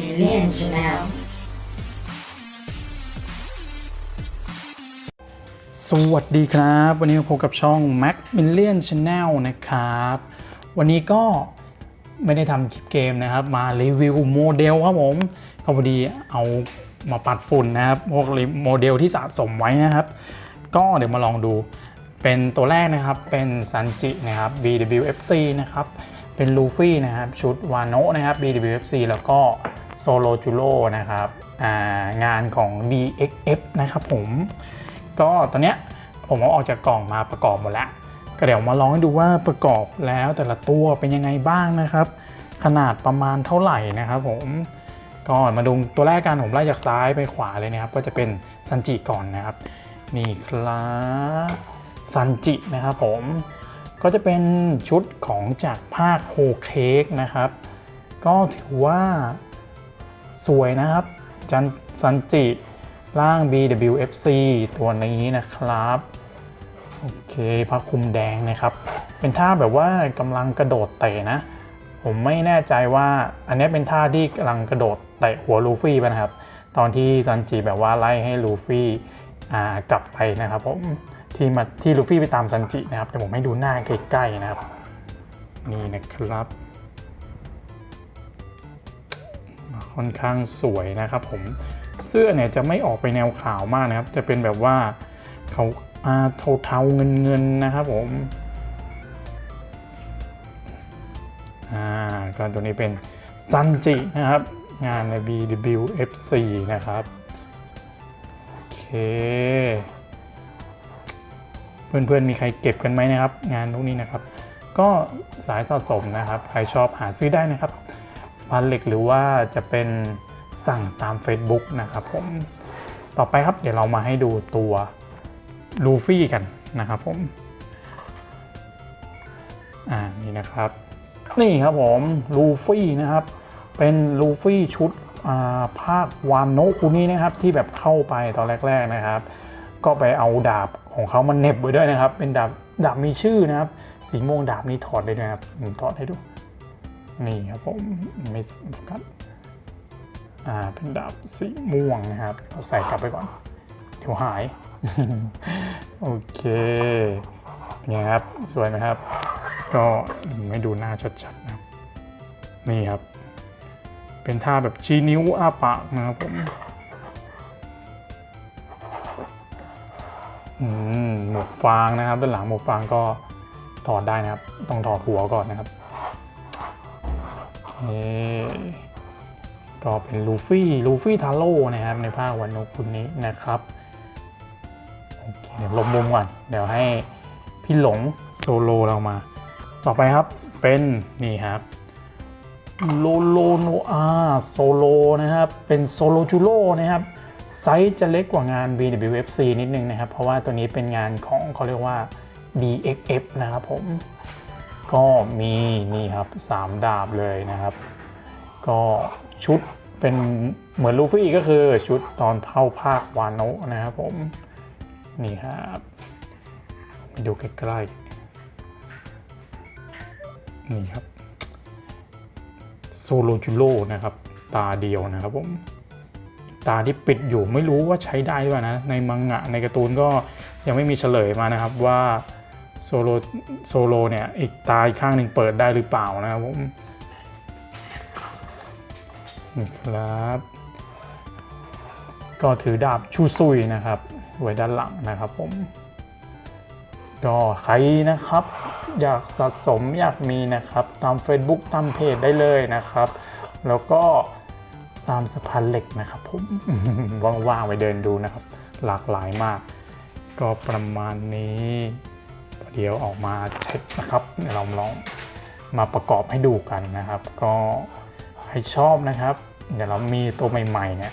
Million Chanel สวัสดีครับ วันนี้มาพบกับช่อง Mac Million Channel นะครับ วันนี้ก็ไม่ได้ทำคลิปเกมนะครับ มารีวิวโมเดลครับผมก็พอดีเอามาปัดฝุ่นนะครับ พวกโมเดลที่สะสมไว้นะครับ ก็เดี๋ยวมาลองดู เป็นตัวแรกนะครับเป็นซันจินะครับ BWFC นะครับ เป็นลูฟี่นะครับ ชุดวานโนะนะครับ BWFC แล้วก็ โซโลจูโร่นะครับางานของ DXF นะครับผม ก็ตอนเนี้ยผมเอาออกจากกล่องมาประกอบหมดแล้วก็เดี๋ยวมาลองให้ดูว่าประกอบแล้วแต่ละตัวเป็นยังไงบ้างนะครับ ขนาดประมาณเท่าไหร่นะครับผมก่อนมาดูตัวแรกกันผมไล่จากซ้ายไปขวาเลยนะครับ ก็จะเป็นซันจิก่อนนะครับ นี่ครับซันจินะครับผมก็จะเป็นชุดของจากภาคโฮเค้กนะครับ ก็ถือว่า สวยนะครับ จันซันจิร่าง BWFC ตัวนี้นะครับ โอเคผ้าคลุมแดงนะครับ เป็นท่าแบบว่ากำลังกระโดดเตะนะ ผมไม่แน่ใจว่าอันนี้เป็นท่าที่กำลังกระโดดเตะหัวลูฟี่ไปนะครับ ตอนที่ซันจิแบบว่าไล่ให้ลูฟี่กลับไปนะครับผมที่มาที่ลูฟี่ไปตามซันจินะครับเดี๋ยวผมให้ดูหน้าใกล้ๆนะครับ นี่นะครับ ค่อนข้างสวยนะครับผมเสื้อเนี่ยจะไม่ออกไปแนวขาวมากนะครับ จะเป็นแบบว่าเขาเทาๆเงินๆนะครับผมอ่าก็ตัวนี้เป็นซันจินะครับ งานใน BWFC นะครับ โอเค เพื่อนๆ มีใครเก็บกันไหมนะครับ งานพวกนี้นะครับ ก็สายสะสมนะครับ ใครชอบหาซื้อได้นะครับ พันเหล็กหรือว่าจะเป็นสั่งตาม Facebook นะครับผมต่อไปครับเดี๋ยวเรามาให้ดูตัวลูฟี่กันนะครับผมอ่านี่นะครับ นี่ครับผมลูฟี่นะครับ เป็นลูฟี่ชุดอ่าภาควานโนะคุนี้นะครับที่แบบเข้าไปตอนแรก ๆนะครับ ก็ไปเอาดาบของเขามันเหน็บไว้ด้วยนะครับ เป็นดาบดาบมีชื่อนะครับ สีม่วงดาบนี้ถอดได้ด้วยนะครับผมถอดให้ดู นี่ครับผมไม่โฟกัสอ่าเป็นดาบสีม่วงนะครับเราใส่กลับไปก่อน เดี๋ยวหาย โอเคเนี่ยครับ สวยไหมครับ ก็ไม่ดูหน้าชัดๆนะครับ นี่ครับ เป็นท่าแบบชี้นิ้วอ้าปากนะครับผมหมวกฟางนะครับ ด้านหลังหมวกฟางก็ถอดได้นะครับ ต้องถอดหัวก่อนนะครับ ก็เป็นลูฟี่ลูฟี่ทาโร่นะครับในภาควันโนคุนี้นะครับโอเคเดี๋ยวลมมุมก่อนเดี๋ยวให้พี่หลงโซโลเรามา ต่อไปครับเป็นนี่ครับโลโลโนอาโซโลนะครับเป็นโซโลจูโรนะครับไซส์จะเล็กกว่างาน BWFC นิดนึงนะครับ เพราะว่าตัวนี้เป็นงานของเขาเรียกว่า DXF นะครับผม ก็มีนี่ครับ3ดาบเลยนะครับ ก็ชุดเป็นเหมือนลูฟี่ก็คือชุดตอนเข้าภาควานโนะนะครับผม นี่ครับไปดูใกล้ๆนี่ครับโซโลจูโรนะครับ ตาเดียวนะครับผม ตาที่ปิดอยู่ไม่รู้ว่าใช้ได้หรือเปล่านะ ในมังงะในการ์ตูนก็ยังไม่มีเฉลยมานะครับว่า โซโลโซโลเนี่ยอีกตาอีกข้างหนึ่งเปิดได้หรือเปล่านะครับผมนี่ครับ ก็ถือดาบชูซุยนะครับ ไว้ด้านหลังนะครับผม ก็ใครนะครับ อยากสะสมอยากมีนะครับ ตาม Facebook ตามเพจได้เลยนะครับ แล้วก็ตามสะพานเหล็กนะครับผม ว่างๆไปเดินดูนะครับ หลากหลายมาก ก็ประมาณนี้ เดี๋ยวออกมาเช็คนะครับเราลองมาประกอบให้ดูกันนะครับ ก็ใครชอบนะครับ เดี๋ยวเรามีตัวใหม่ๆเนี่ย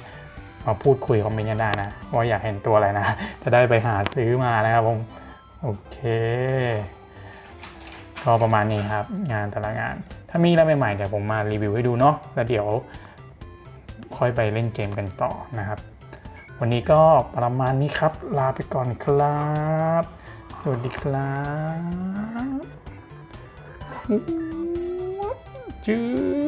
มาพูดคุยคอมเมนต์กันได้นะ ว่าอยากเห็นตัวอะไรนะ จะได้ไปหาซื้อมานะครับผมโอเคก็ประมาณนี้ครับ งานแต่ละงาน ถ้ามีอะไรใหม่ๆเดี๋ยวผมมารีวิวให้ดูเนาะแล้วเดี๋ยวค่อยไปเล่นเกมกันต่อนะครับ วันนี้ก็ประมาณนี้ครับ ลาไปก่อนครับ สวัสดีครับจื้อ